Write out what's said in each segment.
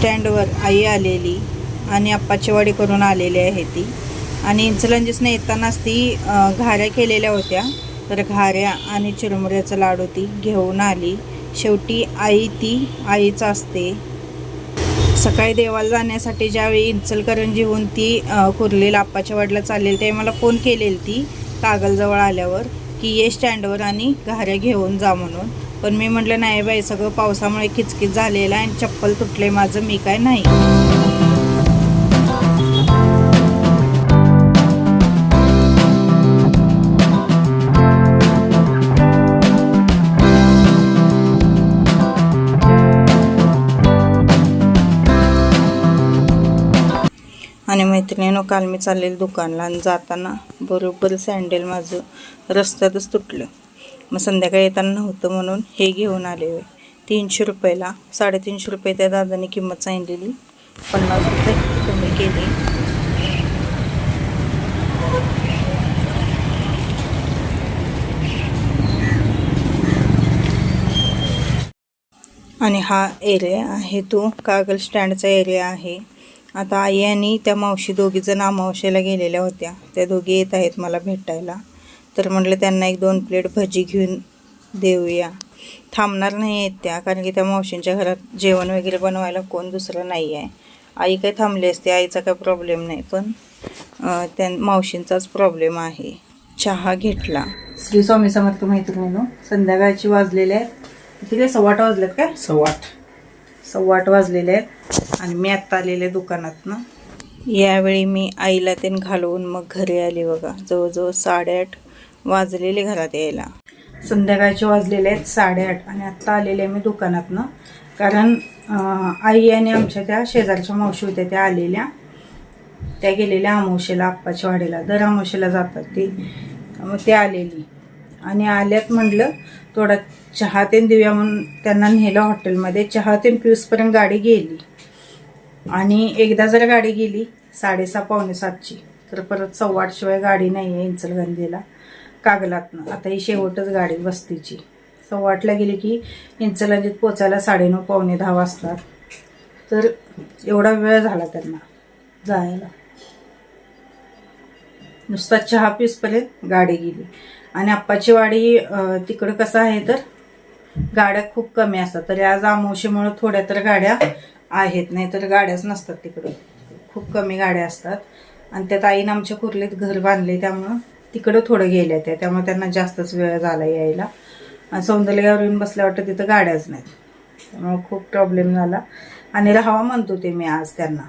स्टँडवर आई आलेली आणि आप्पाची वाडी करून आलेली आहे ती. आणि इंचलंजीसनं येतानाच ती घाऱ्या केलेल्या होत्या. तर घाऱ्या आणि चुरमुऱ्याचं लाडू ती घेऊन आली. शेवटी आई ती आईच असते. सकाळी देवाला जाण्यासाठी ज्यावेळी इंचलकरंजीहून ती अ, आप्पाच्या वाडीला चाललेली त्यावेळी मला फोन केलेली ती कागलजवळ आल्यावर की ये स्टँडवर आणि घाऱ्या घेऊन जा म्हणून. पण मी म्हटलं नाही बाई सगळं पावसामुळे किचकिच झालेलं आहे आणि चप्पल तुटले माझं मी काय नाही. आणि मैत्रिणीनं काल मी चाललेलं दुकानला आणि जाताना बरोबर सँडल माझं रस्त्यातच तुटलं. मग संध्याकाळी येताना नव्हतं म्हणून हे घेऊन आले होय. तीनशे रुपयाला साडेतीनशे रुपये त्या दादाने किंमत सांगितलेली. पन्नास रुपये कमी केली. आणि हा एरिया आहे तो कागल स्टँडचा एरिया आहे. आता आई आणि त्या मावशी दोघीजण अमावश्याला गेलेल्या होत्या. त्या दोघी येत आहेत मला भेटायला. तर म्हटलं त्यांना एक दोन प्लेट भजी घेऊन देऊया. थांबणार नाही आहेत त्या कारण की त्या मावशींच्या घरात जेवण वगैरे बनवायला कोण दुसरं नाही आहे. आई काय थांबली असते आईचा काय प्रॉब्लेम नाही पण त्या मावशींचाच प्रॉब्लेम आहे. चहा घेतला. श्री स्वामी समर्थ मैत्रिणीनो संध्याकाळची वाजलेले आहेत किती काय सव्वा आठ वाजलेत काय? सव्वाट सव्वा आठ वाजलेले आहेत. आणि मी आत्ता आलेले दुकानातनं यावेळी मी आईला ते घालवून मग घरी आले बघा. जवळजवळ साडेआठ वाजलेले घरात यायला. संध्याकाळचे वाजलेले आहेत साडेआठ आणि आत्ता आलेले मी दुकानातनं. कारण आई आणि आमच्या त्या शेजारच्या मावशी होत्या त्या आलेल्या. त्या गेलेल्या अमावशेला आप्पाच्या वाडीला. दर अमावशेला जातात ते. मग ते आलेली. आणि आल्यात म्हटलं थोडा चहा तेन देऊया. म्हणून त्यांना नेलं हॉटेलमध्ये. चहा तेन पिऊसपर्यंत गाडी गेली. आणि एकदा जर गाडी गेली साडेसहा पावणे सातची. तर परत सव्वा आठशिवाय गाडी नाही आहे इंचलगंजीला कागलातनं. आता ही शेवटच गाडी वस्तीची. सव्वाटला गेली की इंचलंजीत पोचायला साडेनऊ पावणे दहा वाजतात. तर एवढा वेळ झाला त्यांना जायला. नुसता चहा पिसपर्यंत गाडी गेली. आणि आप्पाची वाडी तिकडं कसं आहे तर गाड्या खूप कमी असतात. तरी आज आमोशीमुळं थोड्या तर गाड्या आहेत. नाही तर गाड्याच नसतात तिकडं. खूप कमी गाड्या असतात. आणि त्यात आईनं आमच्या कुर्लीत घर बांधले त्यामुळं तिकडं थोडं गेल्या त्या त्यामुळे त्यांना जास्तच वेळ झाला यायला. आणि सौंदर्यावर येऊन बसल्या वाटतं तिथं गाड्याच नाहीत. त्यामुळं खूप प्रॉब्लेम झाला. आणि राहावा म्हणतो ते मी आज त्यांना.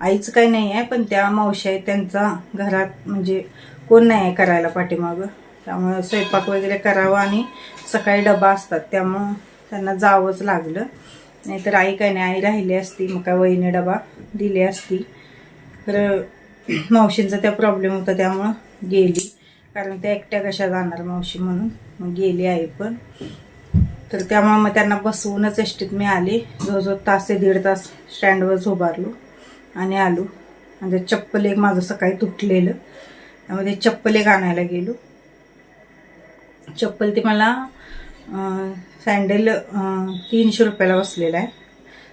आईचं काही नाही आहे पण त्या मावशी आहेत त्यांचा घरात म्हणजे कोण नाही आहे करायला पाठीमागं. त्यामुळं स्वयंपाक वगैरे करावा आणि सकाळी डबा असतात. त्यामुळं त्यांना जावंच लागलं. नाहीतर आई काही नाही आई राहिली असती. मग काय वहिनी डबा दिली असती. तर मावशींचा त्या प्रॉब्लेम होता त्यामुळं गेली. कारण त्या एकट्या कशा जाणार मावशी म्हणून? मग गेली आई पण. तर त्यामुळे मग त्यांना बसवूनच एसटीत मी आले. जवळजवळ तास ते दीड तास स्टँडवर उभारलो आणि आलो. म्हणजे चप्पल एक माझं सकाळी तुटलेलं. त्यामध्ये चप्पल एक आणायला गेलो. चप्पल ते मला सँडल सँडेल तीनशे रुपयाला बसलेला आहे.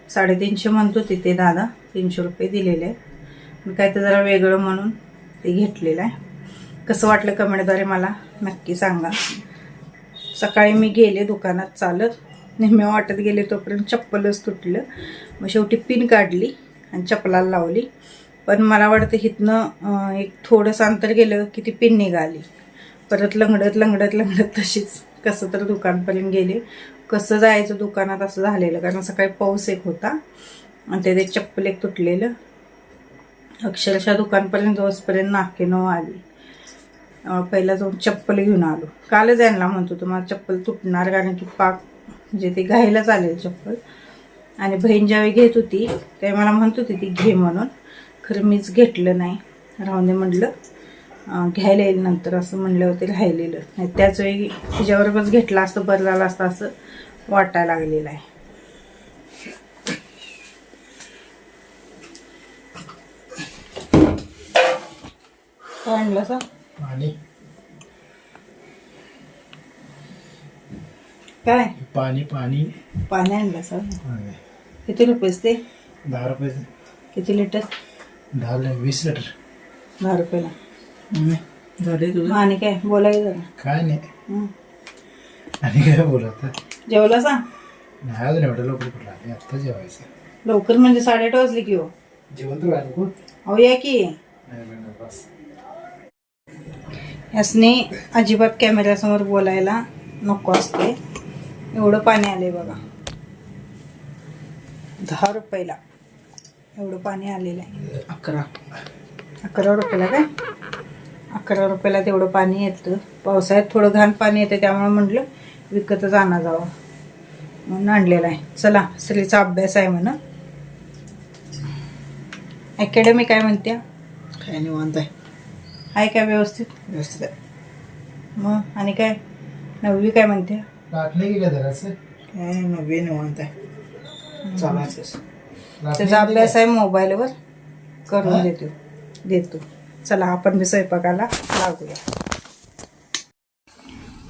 साडेतीनशे म्हणतो तिथे दादा. तीनशे रुपये दिलेले आहे मी काय तर जरा वेगळं म्हणून ते घेतलेलं आहे. कसं वाटलं कमेंटद्वारे मला नक्की सांगा. सकाळी मी गेले दुकानात चालत. नेहमी वाटत गेले तोपर्यंत चप्पलच तुटलं. मग शेवटी पिन काढली आणि चप्पलाला लावली. पण मला वाटतं इथनं एक थोडंसं अंतर गेलं की ती पिन निघाली. परत लंगडत लंगडत लंगडत तशीच कसं तर दुकानपर्यंत गेले. कसं जायचं दुकानात असं झालेलं. कारण सकाळी पाऊस एक होता. आणि ते ते चप्पल एक तुटलेलं. अक्षरशः दुकानपर्यंत जोसपर्यंत नाकेनं आली. पहिला जाऊन चप्पल घेऊन आलो. कालच यांना म्हणतो तुम्हाला चप्पल तुटणार कारण की पाक म्हणजे ते घायला चालेल चप्पल. आणि बहीण ज्यावेळी घेत होती ते मला म्हणत होती ती घे म्हणून. खरं मीच घेतलं नाही. राहून दे म्हटलं. घ्यायला येईल नंतर असं म्हणलं होते राहिलेलं. नाही त्याच वेळी तिच्याबरोबरच घेतला असतं बरं झालं असतं असं वाटायला लागलेलं आहे. काय आणलं असं पाणी काय? पाणी पाणी. पाणी आणलं सर. आहे. किती रुपयेच ते दहा रुपयाचं किती लिटर? दहा वीस लिटर. दहा रुपयाला. झाले मग आणि काय? बोलायचं जरा. काय नाही. हं. आणि काय बोलत? जेवला सांग नाही अजून एवढं लवकर कुठला आम्ही आत्ता जेवायचं. लवकर म्हणजे साडेआठ वाजले की हो. जेवण तर कोण? अहो या की. नाही बस. यासने अजिबात कॅमेऱ्यासमोर बोलायला नको असते. एवढं पाणी आले बघा. दहा रुपयाला. एवढं पाणी आलेलं आहे. अकरा. अकरा रुपयाला काय? अकरा रुपयाला तेवढं पाणी येतं. पावसाळ्यात थोडं घाण पाणी येतं त्यामुळे म्हटलं विकतच आणा जावं. म्हणून आणलेलं आहे. चला श्रीचा अभ्यास आहे म्हणा. अकॅडमी काय म्हणते काय निवांत आहे. आहे काय व्यवस्थित? व्यवस्थित आहे. मग आणि काय? नववी काय म्हणते? लाटले की काय जरासं? काय नववी निवांत आहे. त्याचा अभ्यास? आहे मोबाईलवर. करून हा? देतो. देतो. चला आपण बी स्वयंपाकाला लागूया.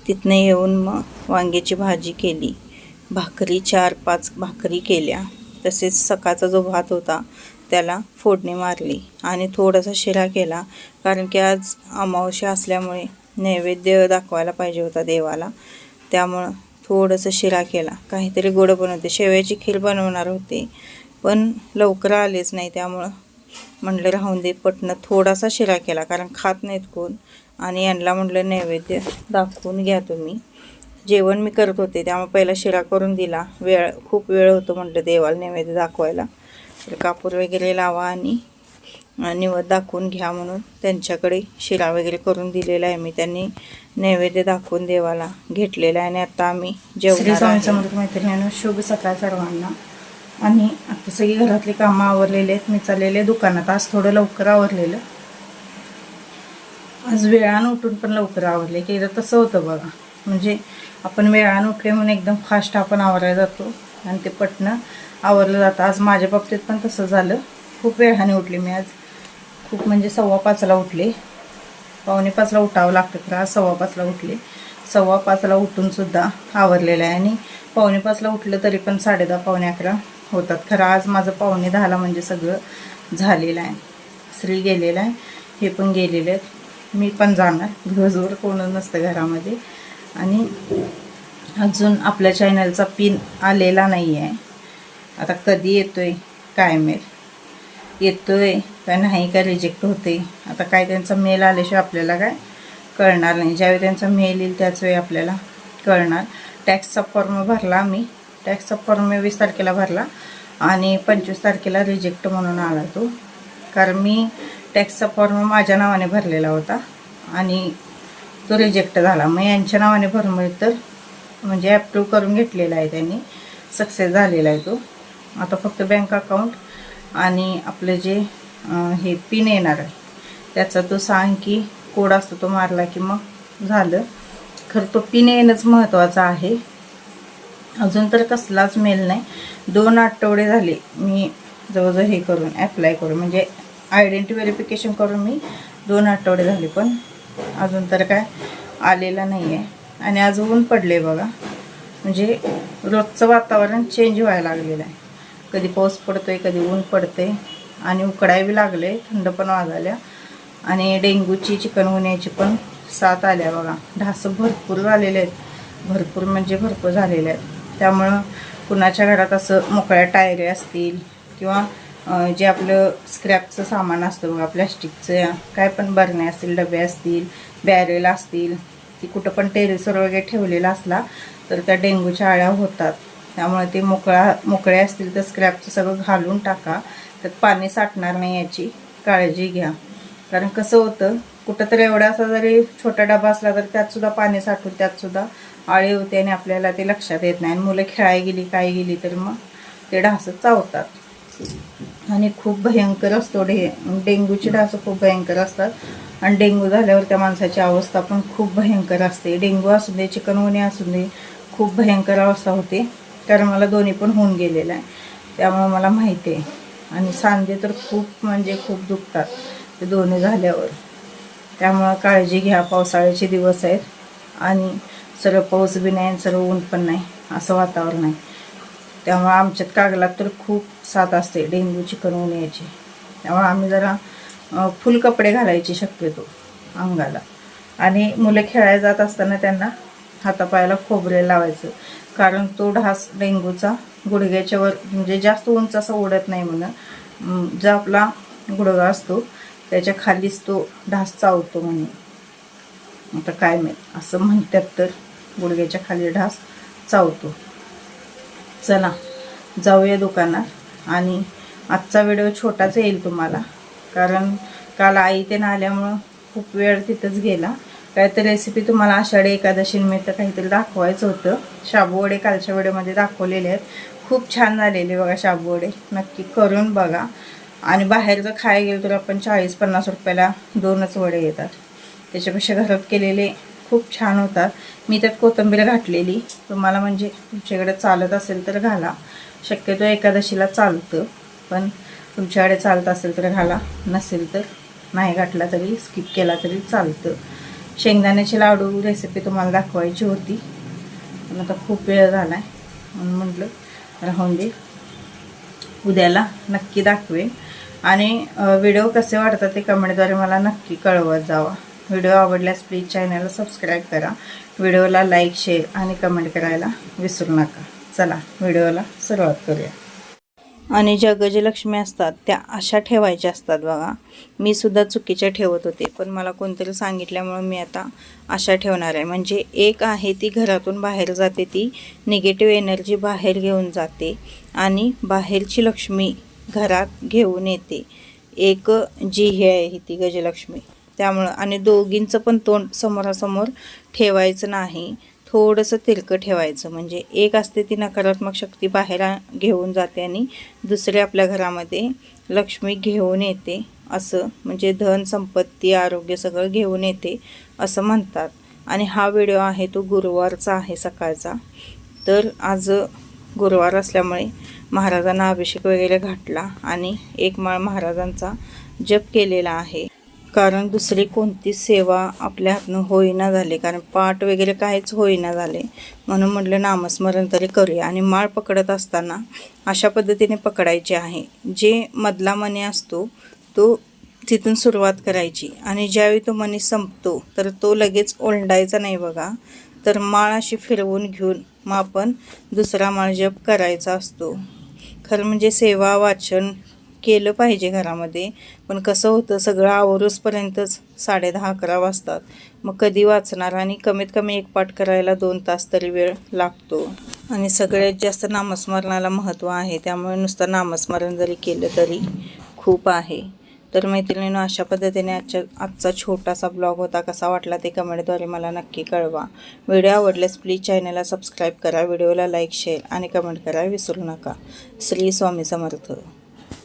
तिथनं येऊन मग वांग्याची भाजी केली. भाकरी चार पाच भाकरी केल्या. तसेच सकाळचा जो भात होता त्याला फोडणी मारली आणि थोडासा शिरा केला कारण की आज अमावस्या असल्यामुळे नैवेद्य दाखवायला पाहिजे होता देवाला. त्यामुळं थोडंसं शिरा केला. काहीतरी गोडं बनवते शेवयाची खीर बनवणार होते पण लवकर आलेच नाही. त्यामुळं म्हणलं राहून दे. पटणं थोडासा शिरा केला कारण खात नाहीत कोण. आणि यांना म्हटलं नैवेद्य दाखवून घ्या तुम्ही. जेवण मी करत होते. त्यामुळे पहिला शिरा करून दिला. वेळ खूप वेळ होतो म्हटलं देवाला नैवेद्य दाखवायला. कापूर वगैरे लावा आणि निवद दाखवून घ्या म्हणून त्यांच्याकडे शिरा वगैरे करून दिलेला आहे. मी त्यांनी नैवेद्य दाखवून देवाला घेतलेला आहे आणि आता आम्ही जेवण स्वामी समर्थ मैत्रिणी शुभ सकाळ सर्वांना. आणि आता सगळी घरातली कामं आवरलेली आहेत. मी चाललेले दुकानात. आज थोडं लवकर आवरलेलं. आज वेळानं उठून पण लवकर आवरले. की तसं होतं बघा. म्हणजे आपण वेळानं उठले म्हणून एकदम फास्ट आपण आवरायला जातो. आणि ते पटणं आवरलं जातं. आज माझ्या बाबतीत पण तसं झालं. खूप वेळाने उठले मी आज. खूप म्हणजे सव्वा पाचला उठले. पावणे पाचला उठावं लागतं तर आज सव्वा पाचला उठले. सव्वा पाचला उठूनसुद्धा आवरलेलं आहे. आणि पावणे पाचला उठलं तरी पण साडेदहा पावणे अकरा होतात खरं. आज माझं पावणे दहाला म्हणजे सगळं झालेलं आहे. श्री गेलेलं आहे. हे पण गेलेले आहेत. मी पण जाणार. दिवसभर कोणच नसतं घरामध्ये. आणि अजून आपल्या चॅनलचा पिन आलेला नाही आहे आता कधी येतो आहे काय मेल येतो आहे का नाही का रिजेक्ट होते आता काय त्यांचा मेल आल्याशिवाय आपल्याला काय कळणार नाही. ज्यावेळी त्यांचा मेल येईल त्याच वेळी आपल्याला कळणार. टॅक्सचा फॉर्म भरला मी टॅक्सचा फॉर्म वीस तारखेला भरला आणि पंचवीस तारखेला रिजेक्ट म्हणून आला तो. कारण मी टॅक्सचा फॉर्म माझ्या नावाने भरलेला होता आणि तो रिजेक्ट झाला. मग यांच्या नावाने भरमुळे तर म्हणजे ॲप्रूव्ह करून घेतलेला आहे त्यांनी. सक्सेस झालेला आहे तो. आता फक्त बँक अकाउंट आणि आपलं जे हे पिन येणार आहे त्याचा तो सांग की कोड असतो तो मारला की मग झालं. खरं तो पिन येणंच महत्त्वाचं आहे. अजून तर कसलाच मेल नाही. दोन आठवडे झाले मी जवळजवळ हे करून ॲप्लाय करून म्हणजे आयडेंटी व्हेरिफिकेशन करून मी दोन आठवडे झाले पण अजून तर काय आलेला नाही आहे आणि आज ऊन पडले बघा. म्हणजे रोजचं वातावरण चेंज व्हायला लागलेलं आहे. कधी पाऊस पडतोय कधी ऊन पडते आणि उकडायबी लागले थंड पण वाजाल्या. आणि डेंग्यूची चिकनगुन्याची पण साथ आल्या बघा. ढासं भरपूर झालेले आहेत. भरपूर म्हणजे भरपूर झालेले आहेत. त्यामुळं कुणाच्या घरात असं मोकळ्या टायरे असतील किंवा जे आपलं स्क्रॅपचं सामान असतं बघा प्लॅस्टिकचं काय पण बरणे असतील डबे असतील बॅरेल असतील की कुठं पण टेरेसवर वगैरे ठेवलेला असला तर त्या डेंग्यूच्या आळ्या होतात. त्यामुळे ते मोकळा मोकळे असतील तर स्क्रॅपचं सगळं घालून टाका. त्यात पाणी साठणार नाही याची काळजी घ्या. कारण कसं होतं कुठंतरी एवढा असा जरी छोटा डबा असला तर त्यातसुद्धा पाणी साठून त्यातसुद्धा आळी आळे होते आणि आपल्याला ते लक्षात येत नाही. आणि मुलं खेळायला गेली काय गेली तर मग ते ढासं चावतात. आणि खूप भयंकर असतो. डे डेंग्यूचे डास खूप भयंकर असतात. आणि डेंग्यू झाल्यावर त्या माणसाची अवस्था पण खूप भयंकर असते. डेंग्यू असू दे चिकनगुन्या असू दे खूप भयंकर अवस्था होते. कारण मला दोन्ही पण होऊन गेलेलं आहे. त्यामुळे मला माहिती आहे. आणि सांधे तर खूप म्हणजे खूप दुखतात ते दोन्ही झाल्यावर. त्यामुळं काळजी घ्या. पावसाळ्याचे दिवस आहेत. आणि सर्व पाऊस बी नाही सर्व ऊन पण नाही. असं वातावरण आहे. त्यामुळे आमच्यात कागलात तर खूप साथ असते डेंग्यू चिकन याची त्यामुळे आम्ही जरा फुल कपडे घालायचे शक्यतो अंगाला. आणि मुलं खेळायला जात असताना त्यांना हातापायाला खोबरे लावायचं. कारण तो ढास डेंग्यूचा गुडघ्याच्या वर म्हणजे जास्त उंच असा ओढत नाही म्हणून जो आपला गुडघा असतो त्याच्या खालीच तो ढास चावतो म्हणून. आता काय माहीत असं म्हणतात तर गुडघ्याच्या खाली ढास चावतो. चला जाऊया दुकानात. आणि आजचा व्हिडिओ छोटाच येईल तुम्हाला. कारण काल आई ते आल्यामुळं खूप वेळ तिथंच गेला. काहीतरी रेसिपी तुम्हाला आषाढी एकादशी निमित्त काहीतरी दाखवायचं होतं. शाबू वडे कालच्या व्हिडिओमध्ये दाखवलेले आहेत. खूप छान झालेले बघा शाबू वडे. नक्की करून बघा. आणि बाहेर जर खायला गेलो तर आपण चाळीस पन्नास रुपयाला दोनच वडे येतात. त्याच्यापेक्षा घरात केलेले खूप छान होतात. मी त्यात कोथिंबीर घातलेली. तुम्हाला म्हणजे तुमच्याकडे चालत असेल तर घाला. शक्यतो एकादशीला चालतं पण तुमच्याकडे चालत असेल तर घाला. नसेल तर नाही घातला तरी स्किप केला तरी चालतं. शेंगदाण्याचे लाडू रेसिपी तुम्हाला दाखवायची होती. पण आता खूप वेळ झाला आहे म्हणून म्हटलं राहून दे. उद्याला नक्की दाखवेन. आणि व्हिडिओ कसे वाटतात ते कमेंटद्वारे मला नक्की कळवत जावा. व्हिडिओ आवडल्यास प्लीज चॅनलला सबस्क्राईब करा. व्हिडिओला लाईक शेअर आणि कमेंट करायला विसरू नका. चला व्हिडिओला सुरुवात करूया. आणि ज्या गजलक्ष्मी असतात त्या अशा ठेवायच्या असतात बघा. मी सुद्धा चुकीच्या ठेवत होते पण मला कोणतरी सांगितल्यामुळं मी आता अशा ठेवणार आहे. म्हणजे एक आहे ती घरातून बाहेर जाते ती निगेटिव्ह एनर्जी बाहेर घेऊन जाते आणि बाहेरची लक्ष्मी घरात घेऊन येते. एक जी हे आहे ती गजलक्ष्मी. त्यामुळं आणि दोघींचं पण तोंड समोरासमोर ठेवायचं नाही. थोडंसं तिरकं ठेवायचं. म्हणजे एक असते ती नकारात्मक शक्ती बाहेर घेऊन जाते आणि दुसरे आपल्या घरामध्ये लक्ष्मी घेऊन येते असं. म्हणजे धन संपत्ती आरोग्य सगळं घेऊन येते असं म्हणतात. आणि हा व्हिडिओ आहे तो गुरुवारचा आहे सकाळचा. तर आज गुरुवार असल्यामुळे महाराजांना अभिषेक वगैरे घातला आणि एक माळ महाराजांचा जप केलेला आहे. कारण दुसरी कोणती सेवा आपल्या हातनं होईना झाली. कारण पाठ वगैरे काहीच होईना झाले. म्हणून म्हटलं नामस्मरण तरी करूया. आणि माळ पकडत असताना अशा पद्धतीने पकडायची आहे. जे मधला मणी असतो तो तिथून सुरुवात करायची. आणि ज्यावेळी तो मणी संपतो तर तो लगेच ओलंडायचा नाही बघा. तर माळ अशी फिरवून घेऊन मग आपण दुसरा माळ जप करायचा असतो. खरं म्हणजे सेवा वाचन केलं पाहिजे घरामध्ये. पण कसं होतं सगळं आवरूसपर्यंतच साडे दहा अकरा वाजतात. मग कधी वाचणार आणि कमीत कमी एक पाठ करायला दोन तास तरी वेळ लागतो. आणि सगळ्यात जास्त नामस्मरणाला महत्त्व आहे. त्यामुळे नुसतं नामस्मरण जरी केलं तरी खूप आहे. तर मैत्रिणीनं अशा पद्धतीने आजच्या आजचा छोटासा ब्लॉग होता. कसा वाटला ते कमेंटद्वारे मला नक्की कळवा. व्हिडिओ आवडल्यास प्लीज चॅनलला सबस्क्राईब करा. व्हिडिओला लाईक शेअर आणि कमेंट करा विसरू नका. श्री स्वामी समर्थ.